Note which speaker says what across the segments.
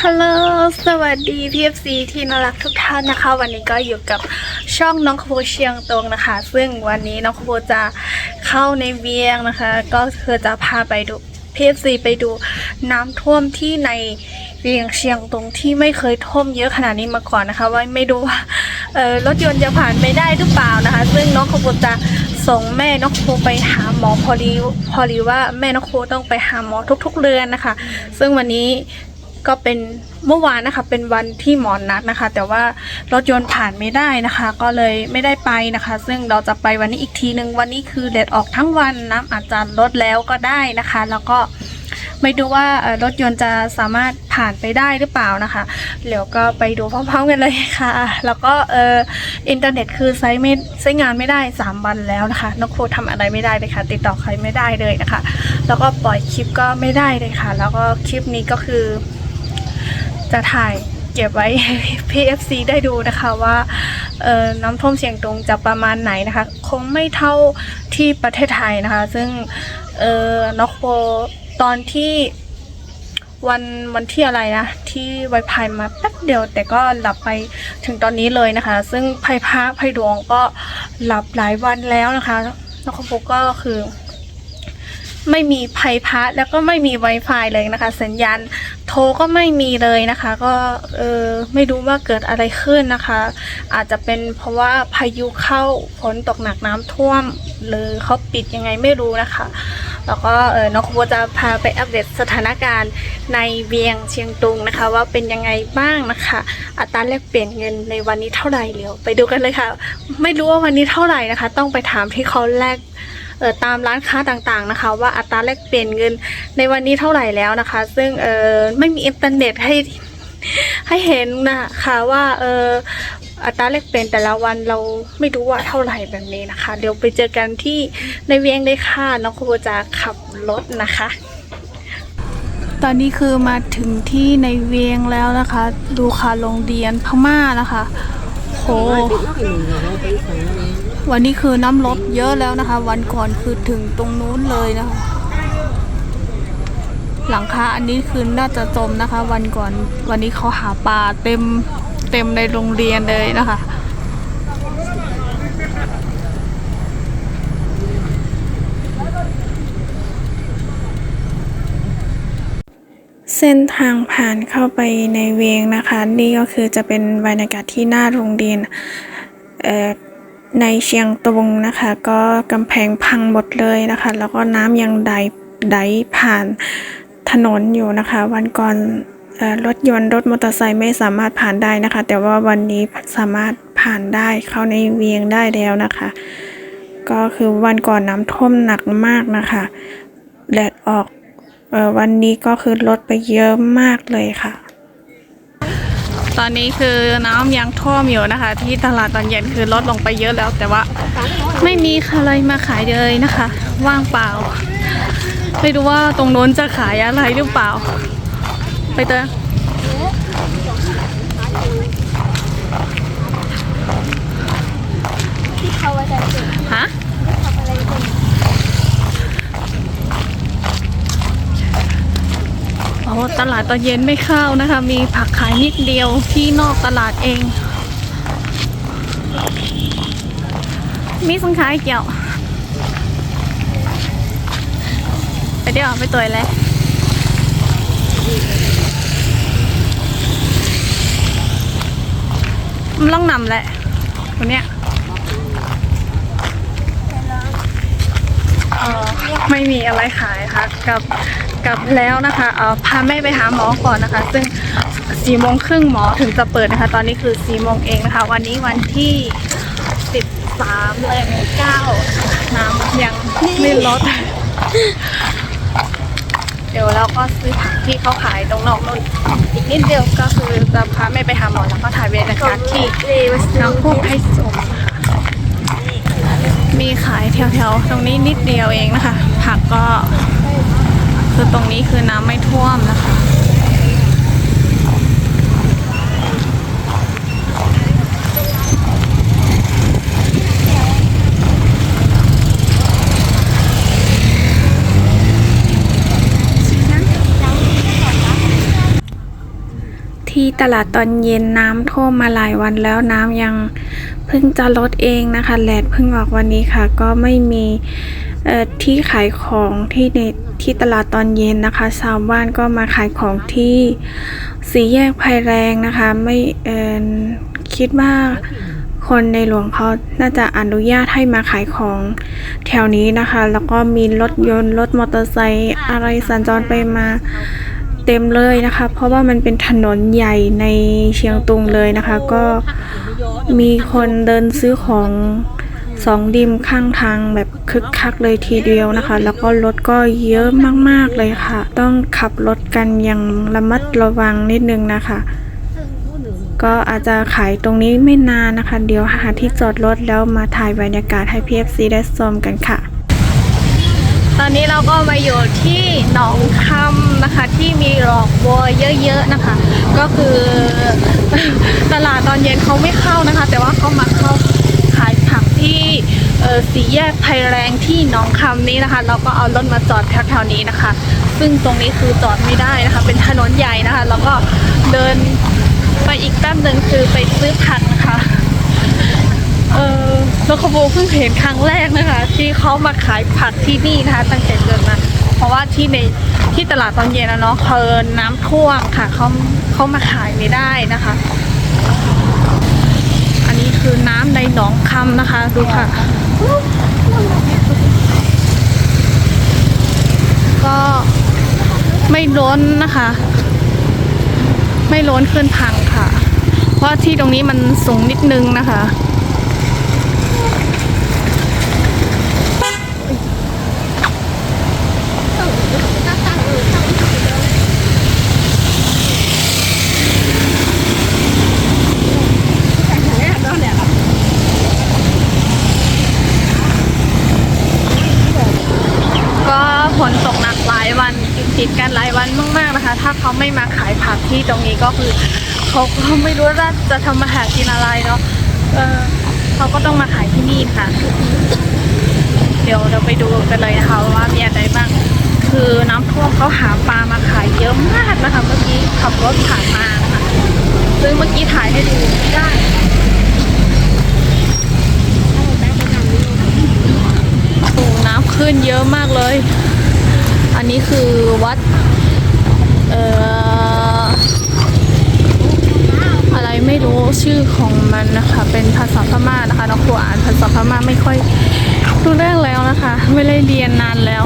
Speaker 1: ฮัลโหล สวัสดี PFC ที่น่ารักทุกท่านนะคะ วันนี้ก็อยู่กับช่องน้องขบเชียงตรงนะคะ ซึ่งวันนี้น้องขบจะเข้าในเวียงนะคะ ก็คือจะพาไปดู PFC ไปดูน้ำท่วมที่ในเวียงเชียงตรงที่ไม่เคยท่วมเยอะขนาดนี้มาก่อนนะคะ ว่าไม่รู้ว่าเออรถยนต์จะผ่านไปได้หรือเปล่านะคะ ซึ่งน้องขบจะ ส่งแม่น้องโคไปหาหมอพอดีพอดีว่าแม่น้องโคต้องไปหาหมอทุก ๆเดือนนะคะ ซึ่งวันนี้ก็เป็นเมื่อวานนะคะ เป็นวันที่หมอนนัดนะคะ แต่ว่ารถยนต์ผ่านไม่ได้นะคะ ก็เลยไม่ได้ไปนะคะ ซึ่งเราจะไปวันนี้อีกทีหนึ่งวันนี้คือแดดออกทั้งวันน้ำอาจจะลดแล้วก็ได้นะคะ แล้วก็ ไม่ดูว่ารถยนต์จะสามารถผ่านไปได้หรือเปล่านะคะเดี๋ยวก็ไปดูพร้อมๆกันเลยค่ะ แล้วก็เอออินเทอร์เน็ตคือใช้ไม่ใช้งานไม่ได้ 3 วันแล้วนะคะนกโคทำอะไรไม่ได้เลยค่ะ ติดต่อใครไม่ได้เลยนะคะ แล้วก็ปล่อยคลิปก็ไม่ได้เลยค่ะ แล้วก็คลิปนี้ก็คือ จะถ่ายเก็บไว้ให้ PFC ได้ดูนะคะว่าน้ำท่วมเสียงตรงจะประมาณไหนนะคะ คงไม่เท่าที่ประเทศไทยนะคะ ซึ่งเอ่อนกโป ตอนที่วันวันที่อะไรนะที่ไวพายมาแป๊บเดียว แต่ก็หลับไปถึงตอนนี้เลยนะคะ ซึ่งไพพระไพดวงก็หลับหลายวันแล้วนะคะนอกโปก็คือ ไม่มีไพพัดแล้วก็ไม่มี Wi-Fi เลยนะคะ สัญญาณโทรก็ไม่มีเลยนะคะ ก็เออไม่รู้ว่าเกิดอะไรขึ้นนะคะ อาจจะเป็นเพราะว่าพายุเข้าฝนตกหนักน้ำท่วม หรือเขาปิดยังไงไม่รู้นะคะ แล้วก็เออน้องโคจะพาไปอัปเดตสถานการณ์ในเวียงเชียงตุงนะคะ ว่าเป็นยังไงบ้างนะคะ อัตราแลกเปลี่ยนเงินในวันนี้เท่าไหร่เดี๋ยวไปดูกันเลยค่ะ ไม่รู้ว่าวันนี้เท่าไหร่นะคะ ต้องไปถามที่เขาแลกเออตามร้านค้าต่างๆนะคะ ว่าอัตราแลกเปลี่ยนเงินในวันนี้เท่าไหร่แล้วนะคะ ซึ่งเออไม่มีอินเทอร์เน็ตให้ให้เห็นนะคะว่าเออ อัตราแลกเปลี่ยนแต่ละวันเราไม่รู้ว่าเท่าไหร่แบบนี้นะคะ เดี๋ยวไปเจอกันที่ในเวียงเลยค่ะน้องครูจะขับรถนะคะ ตอนนี้คือมาถึงที่ในเวียงแล้วนะคะ ดูค่ะโรงเรียนพม่านะคะโหวันนี้คือน้ำลดเยอะแล้วนะคะ วันก่อนคือถึงตรงนู้นเลยนะคะ หลังคาอันนี้คือน่าจะจมนะคะ วันก่อนวันนี้เขาหาปลาเต็ม เต็มในโรงเรียนเลยนะคะเส้นทางผ่านเข้าไปในเวงนะคะ นี่ก็คือจะเป็นบรรยากาศที่หน้าโรงเรียนในเชียงตุงนะคะ ก็กำแพงพังหมดเลยนะคะ แล้วก็น้ำยังไหลไหลผ่านถนนอยู่นะคะ วันก่อน รถยนต์รถมอเตอร์ไซค์ไม่สามารถผ่านได้นะคะ แต่ว่าวันนี้สามารถผ่านได้เข้าในเวียงได้แล้วนะคะ ก็คือวันก่อนน้ำท่วมหนักมากนะคะแดดออกออวันนี้ก็คือลดไปเยอะมากเลยค่ะ ตอนนี้คือน้ำยังท่วมอยู่นะคะ ที่ตลาดตอนเย็นคือลดลงไปเยอะแล้ว แต่ว่าไม่มีอะไรมาขายเลยนะคะ ว่างเปล่า ไม่รู้ว่าตรงโน้นจะขายอะไรหรือเปล่า ไปเตอฮะโอ้ตลาดตอนเย็นไม่เข้านะคะ มีผักขายนิดเดียวที่นอกตลาดเอง มีสินค้าอีกเกี่ยว ไปเดี๋ยวไปตัวเลย มันต้องนำแหละคนเนี้ยเอ่อไม่มีอะไรขายค่ะกลับกลับแล้วนะคะเอ่อพาแม่ไปหาหมอก่อนนะคะ ซึ่งสี่โมงครึ่งหมอถึงจะเปิดนะคะ ตอนนี้คือสี่โมงเองนะคะ วันนี้วันที่สิบสามเลยเก้าน้ำยังไม่ลด เดี๋ยวเราก็ซื้อผักที่เขาขายตรงนอกนู่นอีกนิดเดียวก็คือจะพาแม่ไปหาหมอแล้วก็ถ่ายบรรยากาศที่น้ำพุให้สมมีขายแถวๆตรงนี้นิดเดียวเองนะคะ ผักก็คือตรงนี้คือน้ำไม่ท่วมนะคะ
Speaker 2: ที่ ตลาดตอนเย็นน้ำท่วมมาหลายวันแล้วน้ำยังเพิ่งจะลดเองนะคะแลดเพิ่งออกวันนี้ค่ะ ก็ไม่มีที่ขายของที่ในที่ตลาดตอนเย็นนะคะชาวบ้านก็มาขายของที่สีแยกไพแรงนะคะ ไม่เอ่อคิดว่าคนในหลวงเขาน่าจะอนุญาตให้มาขายของแถวนี้นะคะ แล้วก็มีรถยนต์รถมอเตอร์ไซค์อะไรสัญจรไปมา เต็มเลยนะคะ เพราะว่ามันเป็นถนนใหญ่ในเชียงตุงเลยนะคะ ก็มีคนเดินซื้อของสองดิมข้างทางแบบคึกคักเลยทีเดียวนะคะ แล้วก็รถก็เยอะมากๆเลยค่ะ ต้องขับรถกันอย่างระมัดระวังนิดนึงนะคะ ก็อาจจะขายตรงนี้ไม่นานนะคะ เดี๋ยวหาที่จอดรถแล้วมาถ่ายบรรยากาศให้ PFC ได้ชมกันค่ะ ตอนนี้เราก็มาอยู่ที่หนองคำนะคะ ที่มีดอกบัวเยอะๆนะคะ ก็คือตลาดตอนเย็นเขาไม่เข้านะคะ แต่ว่าเขามาเข้าขายผักที่เสีแยกไพแรงที่หนองคำนี้นะคะ เราก็เอารถมาจอดแถวๆนี้นะคะ ซึ่งตรงนี้คือจอดไม่ได้นะคะ เป็นถนนใหญ่นะคะ แล้วก็เดินไปอีกแป๊บหนึ่งคือไปซื้อผักนะคะ เออแล้วขบเพิ่งเห็นครั้งแรกนะคะ ที่เขามาขายผักที่นี่นะคะ ตั้งแต่เกิดมา เพราะว่าที่ในที่ตลาดตอนเย็นนะเนาะเพลินน้ำท่วมค่ะเขาเขามาขายไม่ได้นะคะ อันนี้คือน้ำในหนองคำนะคะ ดูค่ะ ก็ไม่ล้นนะคะ ไม่ล้นขึ้นพังค่ะ เพราะที่ตรงนี้มันสูงนิดนึงนะคะ ก็ฝนตกหนักหลายวันติดกันหลายวันมากๆนะคะ ถ้าเขา ไม่มาขายผักที่ตรงนี้ก็คือเขาก็ไม่รู้ว่าจะทำมาหากินอะไรเนาะเออเขาก็ต้องมาขายที่นี่ค่ะ เดี๋ยวเราไปดูกันเลยนะคะว่ามีอะไรบ้าง คือน้ำท่วมเขาหาปลามาขายเยอะมากนะคะ เมื่อกี้ขับรถผ่านมานะคะซึ่งเมื่อกี้ถ่ายให้ดูไม่ได้น้ำขึ้นเยอะมากเลย อันนี้คือวัด เอ่ออะไรไม่รู้ชื่อของมันนะคะ เป็นภาษาพม่านะคะน้องครูอ่านภาษาพม่าไม่ค่อยรู้เรื่องแล้วนะคะ ไม่ได้เรียนนานแล้ว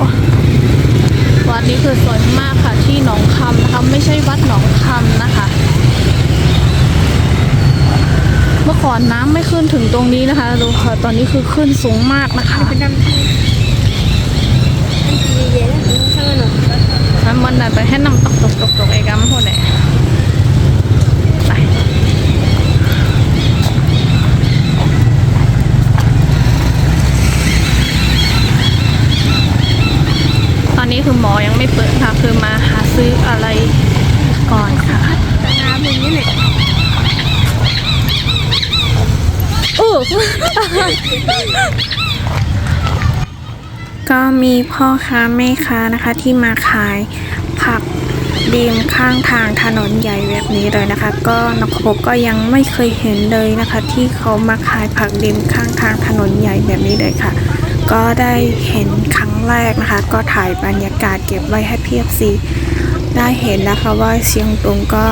Speaker 2: วัดนี้คือสวยมากค่ะที่หนองคำนะคะไม่ใช่วัดหนองคำนะคะ เมื่อก่อนน้ำไม่ขึ้นถึงตรงนี้นะคะดูค่ะตอนนี้คือขึ้นสูงมากนะคะมัน มันน่ะไปให้น้ำตกตกตกตกเอกมพวกเนี่ยไปตอนนี้คือหมอยังไม่เปิดค่ะ คือมาหาซื้ออะไรก่อนค่ะ
Speaker 3: น้ำอย่างนี้แหละ
Speaker 2: อู้ ก็มีพ่อค้าแม่ค้านะคะที่มาขายผักดีมข้างทางถนนใหญ่แบบนี้เลยนะคะ ก็นักพบก็ยังไม่เคยเห็นเลยนะคะ ที่เขามาขายผักดีมข้างทางถนนใหญ่แบบนี้เลยค่ะ ก็ได้เห็นครั้งแรกนะคะ ก็ถ่ายบรรยากาศเก็บไว้ให้เพีเอฟซีได้เห็นนะคะว่าเชียงตุงก็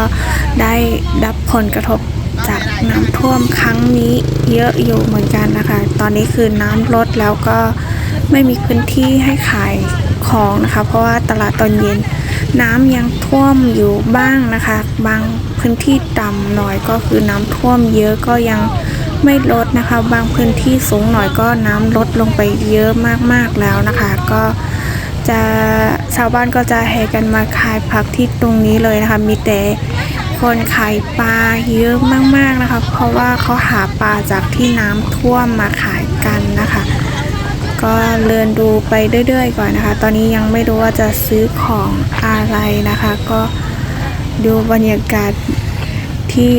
Speaker 2: ได้รับผลกระทบจากน้ำท่วมครั้งนี้เยอะอยู่เหมือนกันนะคะ ตอนนี้คือน้ำลดแล้วก็ ไม่มีพื้นที่ให้ขายของนะคะ เพราะว่าตลาดตอนเย็นน้ำยังท่วมอยู่บ้างนะคะ บางพื้นที่ต่ำหน่อยก็คือน้ำท่วมเยอะก็ยังไม่ลดนะคะ บางพื้นที่สูงหน่อยก็น้ำลดลงไปเยอะมากๆแล้วนะคะ ก็จะชาวบ้านก็จะแห่กันมาขายผักที่ตรงนี้เลยนะคะ มีแต่คนขายปลาเยอะมากๆนะคะ เพราะว่าเขาหาปลาจากที่น้ำท่วมมาขายกันนะคะ ก็เลื่อนดูไปเรื่อยๆก่อนนะคะ ตอนนี้ยังไม่รู้ว่าจะซื้อของอะไรนะคะ ก็ดูบรรยากาศที่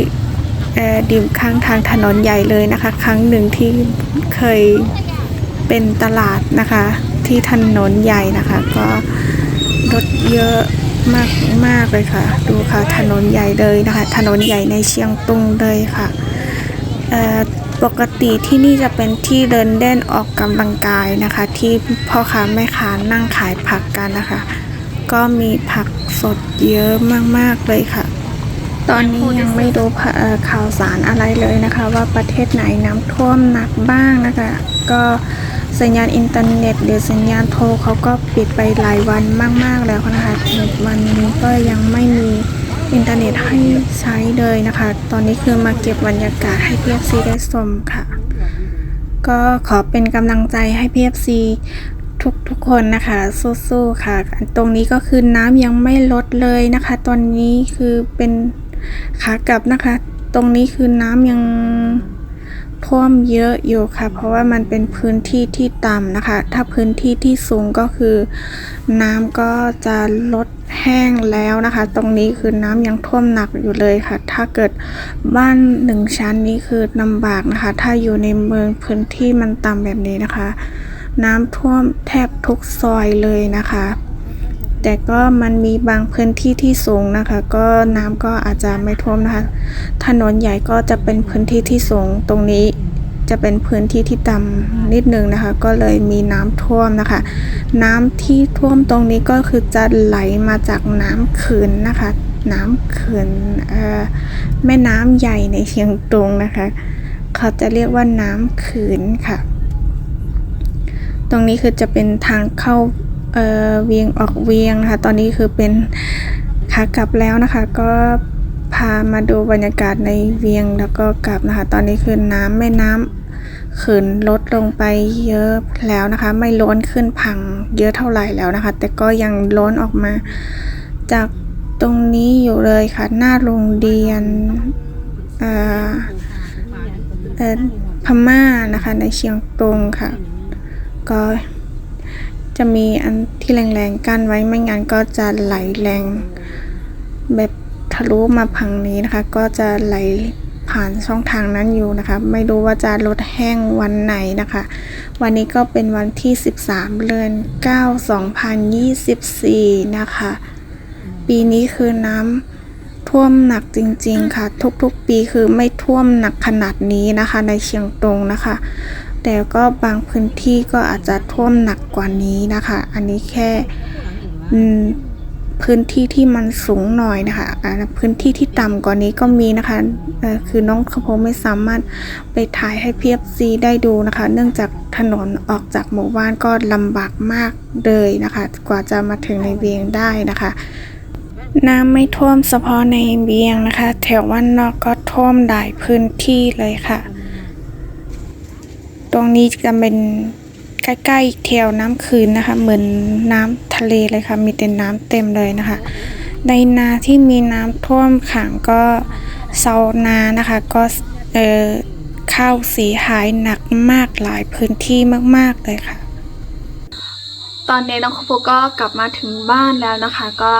Speaker 2: เอ่อดิมข้างทางถนนใหญ่เลยนะคะ ครั้งหนึ่งที่เคยเป็นตลาดนะคะ ที่ถนนใหญ่นะคะ ก็รถเยอะมากมากเลยค่ะ ดูค่ะถนนใหญ่เลยนะคะ ถนนใหญ่ในเชียงตุงเลยค่ะ ปกติที่นี่จะเป็นที่เดินเล่นออกกำลังกายนะคะ ที่พ่อค้าแม่ค้านั่งขายผักกันนะคะ ก็มีผักสดเยอะมากๆเลยค่ะ ตอนนี้ยังไม่รู้ข่าเอ่อข่าวสารอะไรเลยนะคะ ว่าประเทศไหนน้ำท่วมหนักบ้างนะคะ ก็สัญญาณอินเทอร์เน็ตหรือสัญญาณโทรเขาก็ปิดไปหลายวันมาก ๆแล้วนะคะวันนี้ก็ยังไม่มี อินเทอร์เน็ตให้ใช้เลยนะคะ ตอนนี้คือมาเก็บบรรยากาศให้พีเอฟซีได้ชมค่ะ ก็ขอเป็นกำลังใจให้พีเอฟซีทุกทุกคนนะคะสู้ๆค่ะ ตรงนี้ก็คือน้ำยังไม่ลดเลยนะคะ ตอนนี้คือเป็นขากลับนะคะ ตรงนี้คือน้ำยัง ท่วมเยอะอยู่ค่ะ เพราะว่ามันเป็นพื้นที่ที่ต่ำนะคะ ถ้าพื้นที่ที่สูงก็คือ น้ำก็จะลดแห้งแล้วนะคะ ตรงนี้คือน้ำยังท่วมหนักอยู่เลยค่ะ ถ้าเกิดบ้านหนึ่งชั้นนี้คือลำบากนะคะ ถ้าอยู่ในเมืองพื้นที่มันต่ำแบบนี้นะคะ น้ำท่วมแทบทุกซอยเลยนะคะ แต่ก็มันมีบางพื้นที่ที่สูงนะคะ ก็น้ำก็อาจจะไม่ท่วมนะคะ ถนนใหญ่ก็จะเป็นพื้นที่ที่สูงตรงนี้จะเป็นพื้นที่ที่ต่ำนิดนึงนะคะ ก็เลยมีน้ำท่วมนะคะ น้ำที่ท่วมตรงนี้ก็คือจะไหลมาจากน้ำขืนนะคะ น้ำขืนเอ่อแม่น้ำใหญ่ในเชียงตุงนะคะ เขาจะเรียกว่าน้ำขืนค่ะ ตรงนี้คือจะเป็นทางเข้า เอ่อเวียงออกเวียงนะคะตอนนี้คือเป็นขากลับแล้วนะคะ ก็พามาดูบรรยากาศในเวียงแล้วก็กลับนะคะ ตอนนี้คือน้ำแม่น้ำขืนลดลงไปเยอะแล้วนะคะ ไม่ล้นขึ้นพังเยอะเท่าไหร่แล้วนะคะ แต่ก็ยังล้นออกมา จากตรงนี้อยู่เลยค่ะ หน้าโรงเรียนเออพม่านะคะในเชียงตุงค่ะ ก็ จะมีอันที่แรงๆกั้นไว้ไม่งั้นก็จะไหลแรง แบบทะลุมาพังนี้นะคะ ก็จะไหลผ่านช่องทางนั้นอยู่นะคะ ไม่รู้ว่าจะลดแห้งวันไหนนะคะ วันนี้ก็เป็นวันที่ 13 เดือน 9 2024 นะคะ ปีนี้คือน้ำท่วมหนักจริง ๆ ค่ะ ทุกๆ ปีคือไม่ท่วมหนักขนาดนี้นะคะ ในเชียงตุงนะคะ แต่ก็บางพื้นที่ก็อาจจะท่วมหนักกว่านี้นะคะ อันนี้แค่พื้นที่ที่มันสูงหน่อยนะคะอ่าพื้นที่ที่ต่ำกว่านี้ก็มีนะคะคือน้องขโพไม่สามารถไปถ่ายให้เพียบซีได้ดูนะคะ เนื่องจากถนนออกจากหมู่บ้านก็ลำบากมากเลยนะคะ กว่าจะมาถึงในเวียงได้นะคะ น้ำไม่ท่วมเฉพาะในเวียงนะคะ แถววันนอกก็ท่วมหลายพื้นที่เลยค่ะ ตรงนี้จะเป็นใกล้ๆแถวน้ำคืนนะคะ เหมือนน้ำทะเลเลยค่ะ มีแต่น้ำเต็มเลยนะคะ ในนาที่มีน้ำท่วมขังก็เซานานะคะ ก็เอ่อข้าวเสียหายหนักมากหลายพื้นที่มากๆเลยค่ะ ตอนนี้น้องครูก็กลับมาถึงบ้านแล้วนะคะ ก็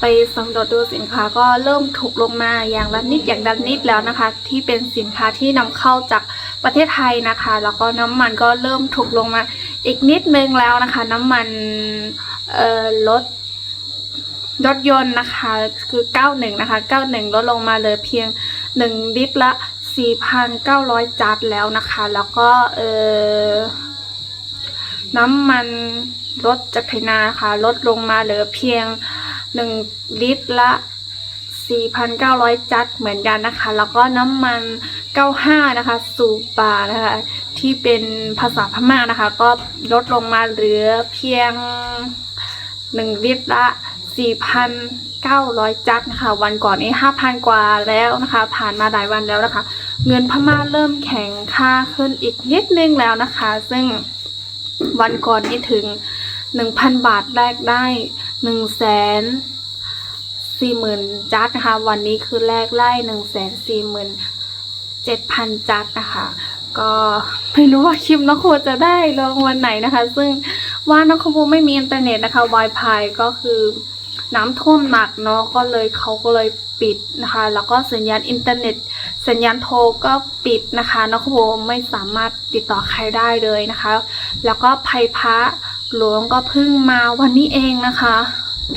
Speaker 2: ไปสำรวจดูสินค้าก็เริ่มถูกลงมาอย่างละนิดอย่างละนิดแล้วนะคะ ที่เป็นสินค้าที่นำเข้าจาก ประเทศไทยนะคะ แล้วก็น้ำมันก็เริ่มถูกลงมาอีกนิดนึงแล้วนะคะ น้ำมันเอ่อรถรถยนต์นะคะคือ 91 นะคะ 91 ลดลงมาเหลือเพียง 1 ลิตรละ 4,900 จัดแล้วนะคะ แล้วก็เออน้ำมันรถจักรยานนะคะลดลงมาเหลือเพียง 1 ลิตรละ 4,900 จัดเหมือนกันนะคะ แล้วก็น้ำมัน 95 นะคะ สูบานะคะ ที่เป็นภาษาพม่านะคะ ก็ลดลงมาเหลือเพียง 1 ลิตรละ 4,900 จัดนะคะ วันก่อนนี้5,000 กว่าแล้วนะคะ ผ่านมาหลายวันแล้วนะคะ เงินพม่าเริ่มแข็งค่าขึ้นอีกนิดนึงแล้วนะคะ ซึ่งวันก่อนนี้ถึงหนึ่งพันบาทแรกได้หนึ่งแสน สี่หมื่นจัดนะคะ วันนี้คือแรกไล่หนึ่งแสนสี่หมื่นเจ็ดพันจัดนะคะ ก็ไม่รู้ว่าคลิปน้องโคจะได้ลงวันไหนนะคะ ซึ่งว่าน้องโคไม่มีอินเทอร์เน็ตนะคะ Wi-Fi ก็คือน้ำท่วมหนักเนาะก็เลยเขาก็เลยปิดนะคะ แล้วก็สัญญาณอินเทอร์เน็ต สัญญาณโทรก็ปิดนะคะน้องโคไม่สามารถติดต่อใครได้เลยนะคะ แล้วก็ภัยพระหลวงก็เพิ่งมาวันนี้เองนะคะ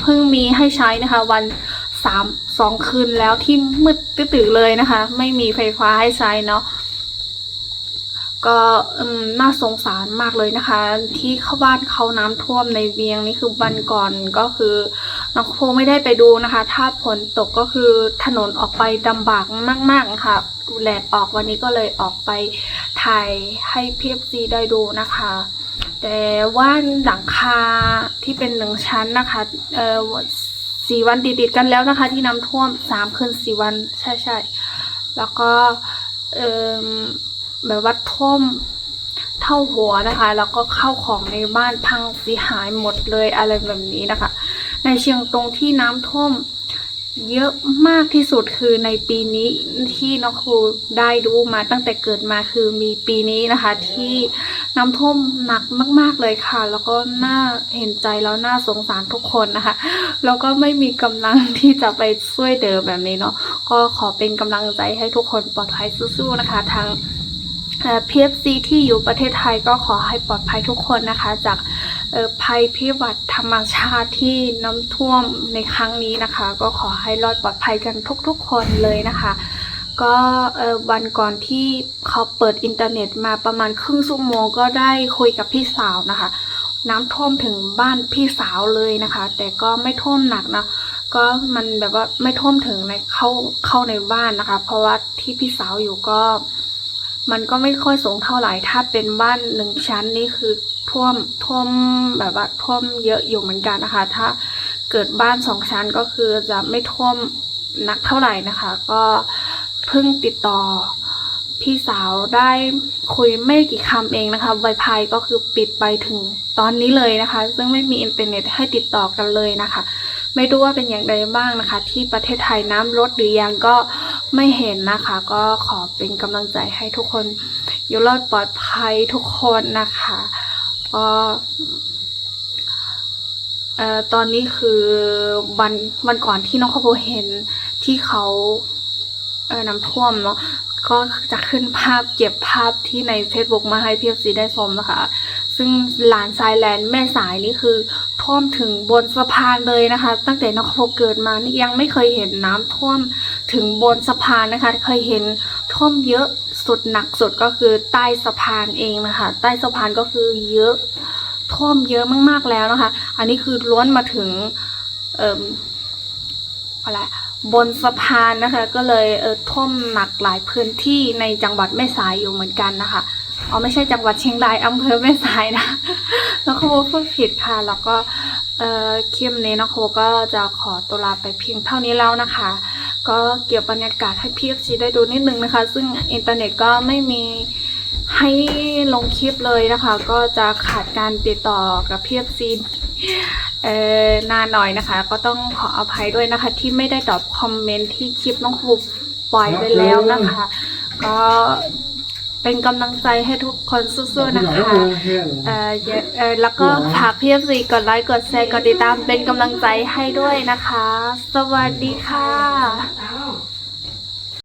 Speaker 1: เพิ่งมีให้ใช้นะคะ วันสามสองคืนแล้วที่มืดตื่นเลยนะคะ ไม่มีไฟฟ้าให้ใช้เนาะก็น่าสงสารมากเลยนะคะ ที่เข้าบ้านเขาน้ำท่วมในเวียงนี่คือวันก่อนก็คือน้องโพไม่ได้ไปดูนะคะ ถ้าฝนตกก็คือถนนออกไปลำบากมากๆค่ะดูแลออกวันนี้ก็เลยออกไปถ่ายให้เพีเอฟซีได้ดูนะคะ แต่ว่าหลังคาที่เป็นหนึ่งชั้นนะคะเอ่อสี่วันติดๆกันแล้วนะคะ ที่น้ำท่วมสามคืนสี่วันใช่ใช่แล้วก็เอ่อแบบว่าท่วมเท่าหัวนะคะ แล้วก็เข้าของในบ้านพังเสียหายหมดเลยอะไรแบบนี้นะคะ ในเชียงตรงที่น้ำท่วม เยอะมากที่สุดคือในปีนี้ที่น้องครูได้ดูมาตั้งแต่เกิดมาคือมีปีนี้นะคะ ที่น้ำท่วมหนักมาก ๆเลยค่ะ แล้วก็น่าเห็นใจแล้วน่าสงสารทุกคนนะคะ แล้วก็ไม่มีกำลังที่จะไปช่วยเดิมแบบนี้เนาะก็ขอเป็นกำลังใจให้ทุกคนปลอดภัยสู้ๆนะคะทางพีเอฟซีที่อยู่ประเทศไทยก็ขอให้ปลอดภัยทุกคนนะคะจากเอ่อ ภัยพิบัติธรรมชาติที่น้ำท่วมในครั้งนี้นะคะ ก็ขอให้รอดปลอดภัยกันทุกๆคนเลยนะคะ ก็วันก่อนที่เขาเปิดอินเทอร์เน็ตมาประมาณครึ่งชั่วโมงก็ได้คุยกับพี่สาวนะคะ น้ำท่วมถึงบ้านพี่สาวเลยนะคะ แต่ก็ไม่ท่วมหนักนะก็มันแบบว่าไม่ท่วมถึงในเข้าเข้าในบ้านนะคะ เพราะว่าที่พี่สาวอยู่ก็ มันก็ไม่ค่อยสูงเท่าไหร่ ถ้าเป็นบ้านหนึ่งชั้นนี่คือท่วมท่วมแบบว่าท่วมเยอะอยู่เหมือนกันนะคะ ถ้าเกิดบ้านสองชั้นก็คือจะไม่ท่วมนักเท่าไหร่นะคะ ก็เพิ่งติดต่อพี่สาวได้คุยไม่กี่คำเองนะคะ Wi-Fi ก็คือปิดไปถึงตอนนี้เลยนะคะ ซึ่งไม่มีอินเทอร์เน็ตให้ติดต่อกันเลยนะคะ ไม่รู้ว่าเป็นอย่างไรบ้างนะคะ ที่ประเทศไทยน้ำลดหรือยังก็ ไม่เห็นนะคะ ก็ขอเป็นกำลังใจให้ทุกคนอยู่รอดปลอดภัยทุกคนนะคะก็ตอนนี้คือวันวันก่อนที่น้องข้าวโพดเห็นที่เขาเน้ำท่วมเนาะก็จะขึ้นภาพเก็บภาพที่ใน Facebook มาให้เพีเอฟซีได้ชมนะคะ ซึ่งหลานทรายแลนด์แม่สายนี่คือท่วมถึงบนสะพานเลยนะคะ ตั้งแต่น้องข้าวโพเกิดมานี่ยังไม่เคยเห็นน้ำท่วม ถึงบนสะพานนะคะ เคยเห็นท่วมเยอะสุดหนักสุดก็คือใต้สะพานเองนะคะ ใต้สะพานก็คือเยอะท่วมเยอะมากๆแล้วนะคะ อันนี้คือล้วนมาถึงเอ่อะไรบนสะพานนะคะ ก็เลยเออท่วมหนักหลายพื้นที่ในจังหวัดแม่สายอยู่เหมือนกันนะคะอ๋อไม่ใช่จังหวัดเชียงรายอำเภอแม่สายนะแล้วเขาพูดผิดค่ะ แล้วก็เอ่อคลิปนี้นะโคก็จะขอตัวลาไปเพียงเท่านี้แล้วนะคะ ก็เกี่ยวบรรยากาศให้พี่ซีได้ดูนิดนึงนะคะ ซึ่งอินเทอร์เน็ตก็ไม่มีให้ลงคลิปเลยนะคะ ก็จะขาดการติดต่อกับพี่ซีเอ่อนานหน่อยนะคะ ก็ต้องขออภัยด้วยนะคะ ที่ไม่ได้ตอบคอมเมนต์ที่คลิปน้องครูปล่อยไปแล้วนะคะ ก็ เป็นกำลังใจให้ทุกคนสู้ๆนะคะเอ่ออย่าเอ่อแล้วก็ฝากพี่เอฟซีกดไลค์กดแชร์กดติดตามเป็นกำลังใจให้ด้วยนะคะ สวัสดีค่ะ